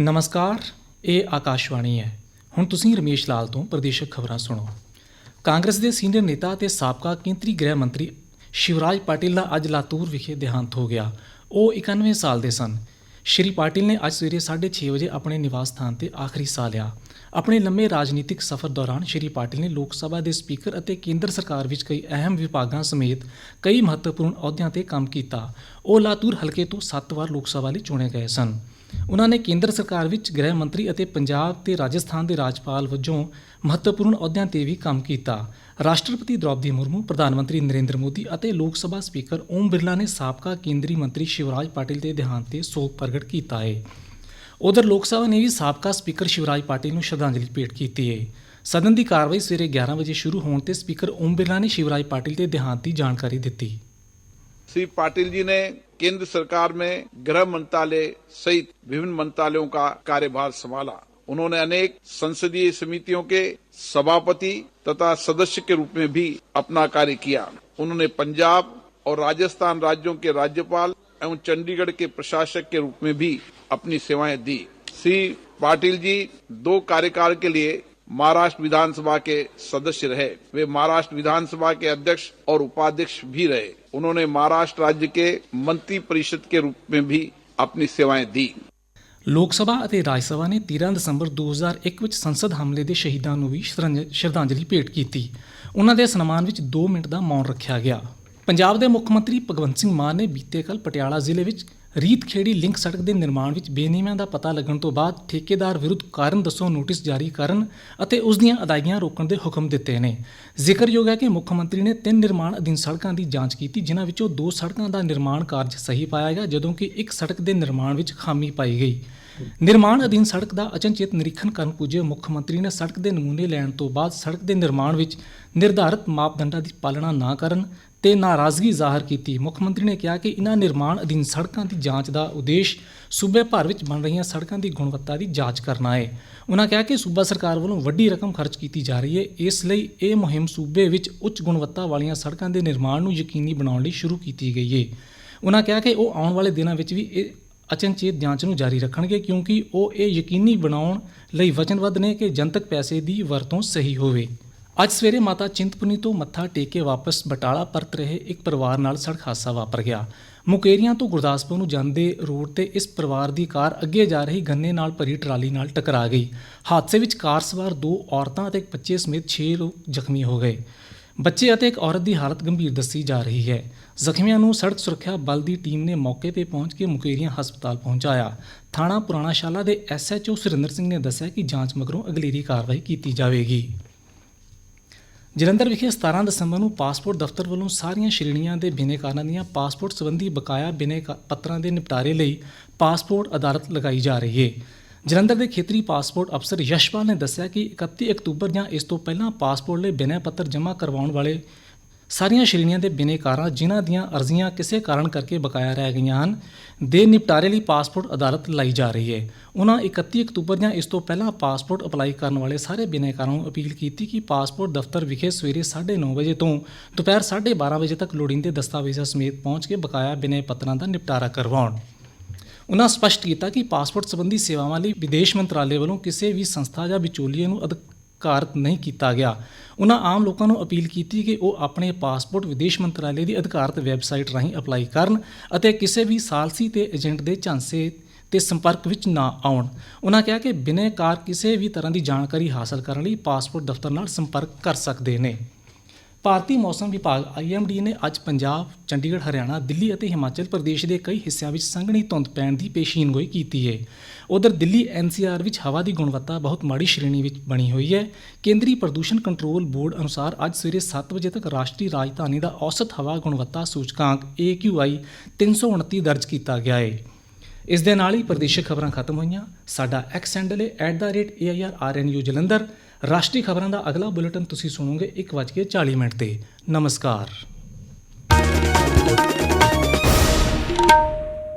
ਨਮਸਕਾਰ, ਇਹ ਆਕਾਸ਼ਵਾਣੀ ਹੈ। ਹੁਣ ਤੁਸੀਂ ਰਮੇਸ਼ ਲਾਲ ਤੋਂ ਪ੍ਰਦੇਸ਼ਕ ਖਬਰਾਂ ਸੁਣੋ। ਕਾਂਗਰਸ ਦੇ ਸੀਨੀਅਰ ਨੇਤਾ ਅਤੇ ਸਾਬਕਾ ਕੇਂਦਰੀ ਗ੍ਰਹਿ ਮੰਤਰੀ ਸ਼ਿਵਰਾਜ ਪਾਟਿਲ ਦਾ ਅੱਜ ਲਾਤੂਰ ਵਿਖੇ ਦੇਹਾਂਤ ਹੋ ਗਿਆ। ਉਹ 91 ਸਾਲ ਦੇ ਸਨ। ਸ਼੍ਰੀ ਪਾਟਿਲ ਨੇ ਅੱਜ ਸਵੇਰੇ 6:30 ਵਜੇ ਆਪਣੇ ਨਿਵਾਸ ਸਥਾਨ ਤੇ ਆਖਰੀ ਸਾਹ ਲਿਆ। ਆਪਣੇ ਲੰਮੇ ਰਾਜਨੀਤਿਕ ਸਫ਼ਰ ਦੌਰਾਨ ਸ਼੍ਰੀ ਪਾਟਿਲ ਨੇ ਲੋਕ ਸਭਾ ਦੇ ਸਪੀਕਰ ਅਤੇ ਕੇਂਦਰ ਸਰਕਾਰ ਵਿੱਚ ਕਈ ਅਹਿਮ ਵਿਭਾਗਾਂ ਸਮੇਤ ਕਈ ਮਹੱਤਵਪੂਰਨ ਅਹੁਦਿਆਂ ਤੇ ਕੰਮ ਕੀਤਾ। ਉਹ ਲਾਤੂਰ ਹਲਕੇ ਤੋਂ 7 ਵਾਰ ਲੋਕ ਸਭਾ ਲਈ ਚੁਣੇ ਗਏ ਸਨ। ਉਹਨਾਂ ਨੇ ਕੇਂਦਰ ਸਰਕਾਰ ਵਿੱਚ ਗ੍ਰਹਿ ਮੰਤਰੀ ਅਤੇ ਪੰਜਾਬ ਤੇ ਰਾਜਸਥਾਨ ਦੇ ਰਾਜਪਾਲ ਵਜੋਂ ਮਹੱਤਵਪੂਰਨ ਅਹੁਦਿਆਂ ਤੇ ਵੀ ਕੰਮ ਕੀਤਾ। ਰਾਸ਼ਟਰਪਤੀ ਦ੍ਰੌਪਦੀ ਮੁਰਮੂ, ਪ੍ਰਧਾਨ ਮੰਤਰੀ ਨਰਿੰਦਰ ਮੋਦੀ ਅਤੇ ਲੋਕ ਸਭਾ ਸਪੀਕਰ ਓਮ ਬਿਰਲਾ ਨੇ ਸਾਬਕਾ ਕੇਂਦਰੀ ਮੰਤਰੀ ਸ਼ਿਵਰਾਜ ਪਾਟਿਲ ਦੇ ਦੇਹਾਂਤ ਤੇ ਸੋਗ ਪ੍ਰਗਟ ਕੀਤਾ ਹੈ ਉਧਰ ਲੋਕ ਸਭਾ ਨੇ ਵੀ ਸਾਬਕਾ ਸਪੀਕਰ ਸ਼ਿਵਰਾਜ ਪਾਟਿਲ ਨੂੰ ਸ਼ਰਧਾਂਜਲੀ ਭੇਟ ਕੀਤੀ ਹੈ ਸਦਨ ਦੀ ਕਾਰਵਾਈ ਸਵੇਰੇ 11 ਵਜੇ ਸ਼ੁਰੂ ਹੋਣ ਤੇ ਸਪੀਕਰ ਓਮ ਬਿਰਲਾ ਨੇ ਸ਼ਿਵਰਾਜ ਪਾਟਿਲ ਦੇ ਦੇਹਾਂਤ ਦੀ ਜਾਣਕਾਰੀ ਦਿੱਤੀ। श्री पाटिल जी ने केंद्र सरकार में गृह मंत्रालय सहित विभिन्न मंत्रालयों का कार्यभार संभाला। उन्होंने अनेक संसदीय समितियों के सभापति तथा सदस्य के रूप में भी अपना कार्य किया। उन्होंने पंजाब और राजस्थान राज्यों के राज्यपाल एवं चंडीगढ़ के प्रशासक के रूप में भी अपनी सेवाएँ दी। श्री पाटिल जी दो कार्यकाल के लिए महाराष्ट्र विधानसभा के सदस्य रहे वे महाराष्ट्र विधानसभा के अध्यक्ष और उपाध्यक्ष भी रहे उन्होंने महाराष्ट्र राज्य के मंत्री परिषद के रूप में भी अपनी सेवाएं दी ਲੋਕ ਸਭਾ ਅਤੇ ਰਾਜ ਸਭਾ ਨੇ 13 ਦਸੰਬਰ 2001 ਵਿੱਚ ਸੰਸਦ ਹਮਲੇ ਦੇ ਸ਼ਹੀਦਾਂ ਨੂੰ ਵੀ ਸ਼ਰਧਾਂਜ- ਸ਼ਰਧਾਂਜਲੀ ਭੇਟ ਕੀਤੀ ਉਹਨਾਂ ਦੇ ਸਨਮਾਨ ਵਿੱਚ 2 ਮਿੰਟ ਦਾ ਮੌਨ ਰੱਖਿਆ ਗਿਆ ਪੰਜਾਬ ਦੇ ਮੁੱਖ ਮੰਤਰੀ ਭਗਵੰਤ ਸਿੰਘ ਮਾਨ ਨੇ ਬੀਤੇ ਕੱਲ ਪਟਿਆਲਾ ਜ਼ਿਲ੍ਹੇ ਵਿੱਚ ਰੀਤਖੇੜੀ ਲਿੰਕ ਸੜਕ ਦੇ ਨਿਰਮਾਣ ਵਿੱਚ ਬੇਨਿਯਮਾਂ ਦਾ ਪਤਾ ਲੱਗਣ ਤੋਂ ਬਾਅਦ ਠੇਕੇਦਾਰ ਵਿਰੁੱਧ ਕਾਰਨ ਦੱਸੋ ਨੋਟਿਸ ਜਾਰੀ ਕਰਨ ਅਤੇ ਉਸ ਦੀਆਂ ਅਦਾਇਗੀਆਂ ਰੋਕਣ ਦੇ ਹੁਕਮ ਦਿੱਤੇ ਨੇ। ਜ਼ਿਕਰਯੋਗ ਹੈ ਕਿ ਮੁੱਖ ਮੰਤਰੀ ਨੇ ਤਿੰਨ ਨਿਰਮਾਣ ਅਧੀਨ ਸੜਕਾਂ ਦੀ ਜਾਂਚ ਕੀਤੀ, ਜਿਨ੍ਹਾਂ ਵਿੱਚੋਂ ਦੋ ਸੜਕਾਂ ਦਾ ਨਿਰਮਾਣ ਕਾਰਜ ਸਹੀ ਪਾਇਆ ਗਿਆ, ਜਦੋਂ ਕਿ ਇੱਕ ਸੜਕ ਦੇ ਨਿਰਮਾਣ ਵਿੱਚ ਖਾਮੀ ਪਾਈ ਗਈ। ਨਿਰਮਾਣ ਅਧੀਨ ਸੜਕ ਦਾ ਅਚਨਚੇਤ ਨਿਰੀਖਣ ਕਰਨ ਪੁੱਜੇ ਮੁੱਖ ਮੰਤਰੀ ਨੇ ਸੜਕ ਦੇ ਨਮੂਨੇ ਲੈਣ ਤੋਂ ਬਾਅਦ ਸੜਕ ਦੇ ਨਿਰਮਾਣ ਵਿੱਚ ਨਿਰਧਾਰਤ ਮਾਪਦੰਡਾਂ ਦੀ ਪਾਲਣਾ ਨਾ ਕਰਨ ਤੇ ਨਾਰਾਜ਼ਗੀ ਜ਼ਾਹਰ ਕੀਤੀ। ਮੁੱਖ ਮੰਤਰੀ ਨੇ ਕਿਹਾ ਕਿ ਇਹਨਾਂ ਨਿਰਮਾਣ ਅਧੀਨ ਸੜਕਾਂ ਦੀ ਜਾਂਚ ਦਾ ਉਦੇਸ਼ ਸੂਬੇ ਭਰ ਵਿੱਚ ਬਣ ਰਹੀਆਂ ਸੜਕਾਂ ਦੀ ਗੁਣਵੱਤਾ ਦੀ ਜਾਂਚ ਕਰਨਾ ਹੈ। ਉਹਨਾਂ ਕਿਹਾ ਕਿ ਸੂਬਾ ਸਰਕਾਰ ਵੱਲੋਂ ਵੱਡੀ ਰਕਮ ਖਰਚ ਕੀਤੀ ਜਾ ਰਹੀ ਹੈ। ਇਸ ਲਈ ਇਹ ਮੁਹਿੰਮ ਸੂਬੇ ਵਿੱਚ ਉੱਚ ਗੁਣਵੱਤਾ ਵਾਲੀਆਂ ਸੜਕਾਂ ਦੇ ਨਿਰਮਾਣ ਨੂੰ ਯਕੀਨੀ ਬਣਾਉਣ ਲਈ ਸ਼ੁਰੂ ਕੀਤੀ ਗਈ ਹੈ। ਉਹਨਾਂ ਕਿਹਾ ਕਿ ਉਹ ਆਉਣ ਵਾਲੇ ਦਿਨਾਂ ਵਿੱਚ ਵੀ ਇਹ ਅਚਨਚੇਤ ਜਾਂਚ ਨੂੰ ਜਾਰੀ ਰੱਖਣਗੇ ਕਿਉਂਕਿ ਉਹ ਇਹ ਯਕੀਨੀ ਬਣਾਉਣ ਲਈ ਵਚਨਬੱਧ ਨੇ ਕਿ ਜਨਤਕ ਪੈਸੇ ਦੀ ਵਰਤੋਂ ਸਹੀ ਹੋਵੇ। ਅੱਜ ਸਵੇਰੇ ਮਾਤਾ ਚਿੰਤਪੁਰਨੀ ਤੋਂ ਮੱਥਾ ਟੇਕ ਕੇ ਵਾਪਸ ਬਟਾਲਾ ਪਰਤ ਰਹੇ ਇੱਕ ਪਰਿਵਾਰ ਨਾਲ ਸੜਕ ਹਾਦਸਾ ਵਾਪਰ ਗਿਆ। ਮੁਕੇਰੀਆਂ ਤੋਂ ਗੁਰਦਾਸਪੁਰ ਨੂੰ ਜਾਂਦੇ ਰੋਡ ਤੇ ਇਸ ਪਰਿਵਾਰ ਦੀ ਕਾਰ ਅੱਗੇ ਜਾ ਰਹੀ ਗੰਨੇ ਨਾਲ ਭਰੀ ਟਰਾਲੀ ਨਾਲ ਟਕਰਾ ਗਈ। ਹਾਦਸੇ ਵਿੱਚ ਕਾਰ ਸਵਾਰ ਦੋ ਔਰਤਾਂ ਅਤੇ ਇੱਕ ਬੱਚੇ ਸਮੇਤ 6 ਲੋਕ ਜ਼ਖਮੀ ਹੋ ਗਏ। ਬੱਚੇ ਅਤੇ ਇੱਕ ਔਰਤ ਦੀ ਹਾਲਤ ਗੰਭੀਰ ਦੱਸੀ ਜਾ ਰਹੀ ਹੈ। ਜ਼ਖਮੀਆਂ ਨੂੰ ਸੜਕ ਸੁਰੱਖਿਆ ਬਲ ਦੀ ਟੀਮ ਨੇ ਮੌਕੇ ਤੇ ਪਹੁੰਚ ਕੇ ਮੁਕੇਰੀਆਂ ਹਸਪਤਾਲ ਪਹੁੰਚਾਇਆ। ਥਾਣਾ ਪੁਰਾਣਾ ਸ਼ਾਲਾ ਦੇ ਐਸਐਚਓ ਸੁਰਿੰਦਰ ਸਿੰਘ ਨੇ ਦੱਸਿਆ ਕਿ ਜਾਂਚ ਮਗਰੋਂ ਅਗਲੇਰੀ ਕਾਰਵਾਈ ਕੀਤੀ ਜਾਵੇਗੀ। ਜਲੰਧਰ ਵਿਖੇ 17 ਦਸੰਬਰ ਨੂੰ ਪਾਸਪੋਰਟ ਦਫ਼ਤਰ ਵੱਲੋਂ ਸਾਰੀਆਂ ਸ਼੍ਰੇਣੀਆਂ ਦੇ ਬਿਨੇਕਾਰਾਂ ਦੀਆਂ ਪਾਸਪੋਰਟ ਸੰਬੰਧੀ ਬਕਾਇਆ ਬਿਨੇ ਪੱਤਰਾਂ ਦੇ ਨਿਪਟਾਰੇ ਲਈ ਪਾਸਪੋਰਟ ਅਦਾਲਤ ਲਗਾਈ ਜਾ ਰਹੀ ਹੈ। ਜਲੰਧਰ ਦੇ ਖੇਤਰੀ ਪਾਸਪੋਰਟ ਅਫਸਰ ਯਸ਼ਪਾਲ ਨੇ ਦੱਸਿਆ ਕਿ 31 ਅਕਤੂਬਰ ਜਾਂ ਇਸ ਤੋਂ ਪਹਿਲਾਂ ਪਾਸਪੋਰਟ ਲਈ ਬਿਨੈ ਪੱਤਰ ਜਮ੍ਹਾਂ ਕਰਵਾਉਣ ਵਾਲੇ ਸਾਰੀਆਂ ਸ਼੍ਰੇਣੀਆਂ ਦੇ ਬਿਨੇਕਾਰਾਂ ਜਿਨ੍ਹਾਂ ਦੀਆਂ ਅਰਜ਼ੀਆਂ ਕਿਸੇ ਕਾਰਨ ਕਰਕੇ ਬਕਾਇਆ ਰਹਿ ਗਈਆਂ ਹਨ, ਦੇ ਨਿਪਟਾਰੇ ਲਈ ਪਾਸਪੋਰਟ ਅਦਾਲਤ ਲਾਈ ਜਾ ਰਹੀ ਹੈ। ਉਹਨਾਂ 31 ਅਕਤੂਬਰ ਜਾਂ ਇਸ ਤੋਂ ਪਹਿਲਾਂ ਪਾਸਪੋਰਟ ਅਪਲਾਈ ਕਰਨ ਵਾਲੇ ਸਾਰੇ ਬਿਨੇਕਾਰਾਂ ਨੂੰ ਅਪੀਲ ਕੀਤੀ ਕਿ ਪਾਸਪੋਰਟ ਦਫ਼ਤਰ ਵਿਖੇ ਸਵੇਰੇ 9:30 ਵਜੇ ਤੋਂ ਦੁਪਹਿਰ 12:30 ਵਜੇ ਤੱਕ ਲੋੜੀਂਦੇ ਦਸਤਾਵੇਜ਼ਾਂ ਸਮੇਤ ਪਹੁੰਚ ਕੇ ਬਕਾਇਆ ਬਿਨੇ ਪੱਤਰਾਂ ਦਾ ਨਿਪਟਾਰਾ ਕਰਵਾਉਣ। ਉਨ੍ਹਾਂ ਸਪਸ਼ਟ ਕੀਤਾ ਕਿ ਪਾਸਪੋਰਟ ਸੰਬੰਧੀ ਸੇਵਾਵਾਂ ਲਈ ਵਿਦੇਸ਼ ਮੰਤਰਾਲੇ ਵੱਲੋਂ ਕਿਸੇ ਵੀ ਸੰਸਥਾ ਜਾਂ ਵਿਚੋਲੀਏ ਨੂੰ ਅਧਿਕਾਰਤ ਨਹੀਂ ਕੀਤਾ ਗਿਆ। ਉਹਨਾਂ ਆਮ ਲੋਕਾਂ ਨੂੰ ਅਪੀਲ ਕੀਤੀ ਕਿ ਉਹ ਆਪਣੇ ਪਾਸਪੋਰਟ ਵਿਦੇਸ਼ ਮੰਤਰਾਲੇ ਦੀ ਅਧਿਕਾਰਤ ਵੈਬਸਾਈਟ ਰਾਹੀਂ ਅਪਲਾਈ ਕਰਨ ਅਤੇ ਕਿਸੇ ਵੀ ਸਾਲਸੀ ਤੇ ਏਜੰਟ ਦੇ ਝਾਂਸੇ ਤੇ ਸੰਪਰਕ ਵਿੱਚ ਨਾ ਆਉਣ। ਉਨ੍ਹਾਂ ਕਿਹਾ ਕਿ ਬਿਨੈਕਾਰ ਕਿਸੇ ਵੀ ਤਰ੍ਹਾਂ ਦੀ ਜਾਣਕਾਰੀ ਹਾਸਲ ਕਰਨ ਲਈ ਪਾਸਪੋਰਟ ਦਫ਼ਤਰ ਨਾਲ ਸੰਪਰਕ ਕਰ ਸਕਦੇ ਨੇ। ਭਾਰਤੀ ਮੌਸਮ ਵਿਭਾਗ ਆਈਐਮਡੀ ਨੇ ਅੱਜ ਪੰਜਾਬ, ਚੰਡੀਗੜ੍ਹ, ਹਰਿਆਣਾ, ਦਿੱਲੀ ਅਤੇ ਹਿਮਾਚਲ ਪ੍ਰਦੇਸ਼ ਦੇ ਕਈ ਹਿੱਸਿਆਂ ਵਿੱਚ ਸੰਘਣੀ ਧੁੰਦ ਪੈਣ ਦੀ ਪੇਸ਼ੀਨਗੋਈ ਕੀਤੀ ਹੈ। ਉਧਰ ਦਿੱਲੀ ਐਨਸੀਆਰ ਵਿੱਚ ਹਵਾ ਦੀ ਗੁਣਵੱਤਾ ਬਹੁਤ ਮਾੜੀ ਸ਼੍ਰੇਣੀ ਵਿੱਚ ਬਣੀ ਹੋਈ ਹੈ। ਕੇਂਦਰੀ ਪ੍ਰਦੂਸ਼ਣ ਕੰਟਰੋਲ ਬੋਰਡ ਅਨੁਸਾਰ ਅੱਜ ਸਵੇਰੇ 7 ਵਜੇ ਤੱਕ ਰਾਸ਼ਟਰੀ ਰਾਜਧਾਨੀ ਦਾ ਔਸਤ ਹਵਾ ਗੁਣਵੱਤਾ ਸੂਚਕਾਂਕ AQI 329 ਦਰਜ ਕੀਤਾ ਗਿਆ ਹੈ। ਇਸ ਦੇ ਨਾਲ ਹੀ ਪ੍ਰਦੇਸ਼ਿਕ ਖਬਰਾਂ ਖਤਮ ਹੋਈਆਂ ਸਾਡਾ ਐਕਸ ਹੈਂਡਲ ਹੈ @airrnu ਜਲੰਧਰ ਰਾਸ਼ਟਰੀ ਖਬਰਾਂ ਦਾ ਅਗਲਾ ਬੁਲੇਟਿਨ ਤੁਸੀਂ ਸੁਣੋਗੇ 1:40 ਮਿੰਟ ਤੇ। ਨਮਸਕਾਰ।